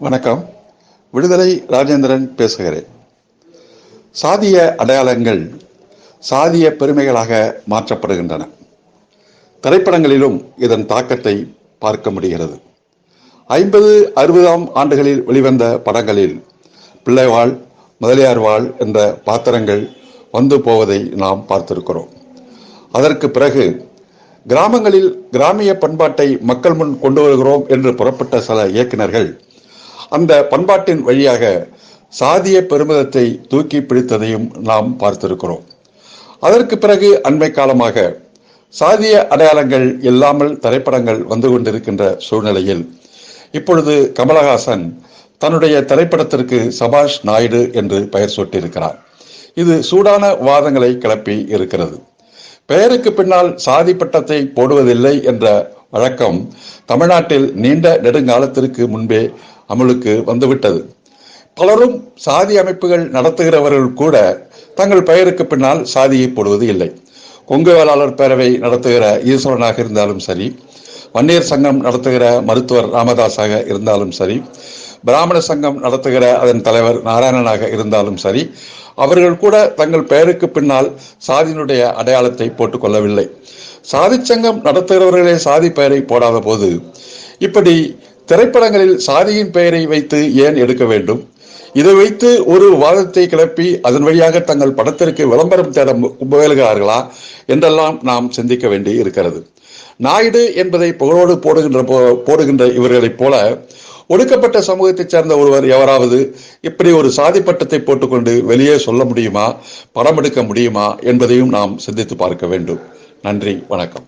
வணக்கம். விடுதலை ராஜேந்திரன் பேசுகிறேன். சாதிய அடையாளங்கள் சாதிய பெருமைகளாக மாற்றப்படுகின்றன. திரைப்படங்களிலும் இதன் தாக்கத்தை பார்க்க முடிகிறது. ஐம்பது அறுபதாம் ஆண்டுகளில் வெளிவந்த படங்களில் பிள்ளைவாள் முதலியார்வாள் என்ற பாத்திரங்கள் வந்து போவதை நாம் பார்த்திருக்கிறோம். அதற்கு பிறகு கிராமங்களில் கிராமிய பண்பாட்டை மக்கள் முன் கொண்டு வருகிறோம் என்று புறப்பட்ட சில இயக்குநர்கள் அந்த பண்பாட்டின் வழியாக சாதிய பெருமிதத்தை தூக்கி பிடித்ததையும் நாம் பார்த்திருக்கிறோம். அதற்கு பிறகு அண்மை காலமாக சாதிய அடையாளங்கள் இல்லாமல் திரைப்படங்கள் வந்து கொண்டிருக்கின்ற சூழ்நிலையில் இப்பொழுது கமலஹாசன் தன்னுடைய திரைப்படத்திற்கு சபாஷ் நாயுடு என்று பெயர் சூட்டியிருக்கிறார். இது சூடான வாதங்களை கிளப்பி இருக்கிறது. பெயருக்கு பின்னால் சாதி பட்டத்தை போடுவதில்லை என்ற வழக்கம் தமிழ்நாட்டில் நீண்ட நெடுங்காலத்திற்கு முன்பே அமலுக்கு வந்துவிட்டது. பலரும் சாதி அமைப்புகள் நடத்துகிறவர்கள் கூட தங்கள் பெயருக்கு பின்னால் சாதியை போடுவது இல்லை. கொங்கு வேளாளர் பேரவை நடத்துகிற ஈஸ்வரனாக இருந்தாலும் சரி வன்னியர் சங்கம் நடத்துகிற மருத்துவர் ராமதாஸாக இருந்தாலும் சரி பிராமண சங்கம் நடத்துகிற அதன் தலைவர் நாராயணனாக இருந்தாலும் சரி அவர்கள் கூட தங்கள் பெயருக்கு பின்னால் சாதியினுடைய அடையாளத்தை போட்டுக்கொள்ளவில்லை சாதி சங்கம் நடத்துகிறவர்களே சாதி பெயரை போடாத போது இப்படி திரைப்படங்களில் சாதியின் பெயரை வைத்து ஏன் எடுக்க வேண்டும்? இதை வைத்து ஒரு வாதத்தை கிளப்பி அதன் வழியாக தங்கள் படத்திற்கு விளம்பரம் தேட முயல்கிறார்களா என்றெல்லாம் நாம் சிந்திக்க வேண்டி இருக்கிறது. நாயுடு என்பதை புகழோடு போடுகின்ற போடுகின்ற இவர்களைப் போல ஒடுக்கப்பட்ட சமூகத்தைச் சேர்ந்த ஒருவர் எவராவது இப்படி ஒரு சாதி பட்டத்தை போட்டுக்கொண்டு வெளியே சொல்ல முடியுமா? படம் எடுக்க முடியுமா? என்பதையும் நாம் சிந்தித்து பார்க்க வேண்டும். நன்றி வணக்கம்.